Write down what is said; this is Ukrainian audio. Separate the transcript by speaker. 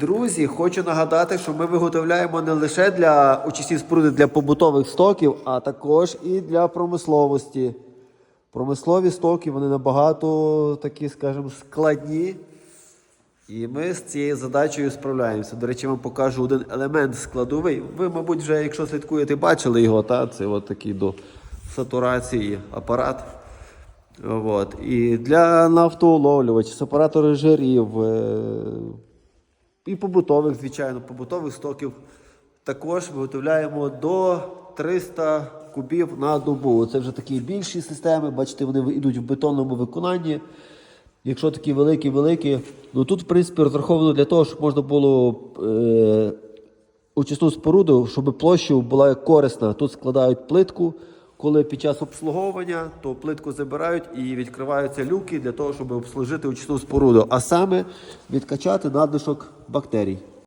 Speaker 1: Друзі, хочу нагадати, що ми виготовляємо не лише для очисні споруди для побутових стоків, а також і для промисловості. Промислові стоки вони набагато такі, скажімо, складні. І ми з цією задачею справляємося. До речі, вам покажу один елемент складовий. Ви, мабуть, вже, якщо слідкуєте, бачили його, та? це от такий до сатурації апарат. От. І для нафтоуловлювачів, сепаратори жирів, е, і побутових, звичайно, побутових стоків також виготовляємо до 300 кубів на добу. Це вже такі більші системи, бачите, вони йдуть в бетонному виконанні. Якщо такі великі-великі, ну тут, в принципі, розраховано для того, щоб можна було е, очисну споруду, щоб площа була корисна. Тут складають плитку. Коли під час обслуговування, то плитку забирають і відкриваються люки для того, щоб обслужити очисну споруду, а саме відкачати надлишок бактерій.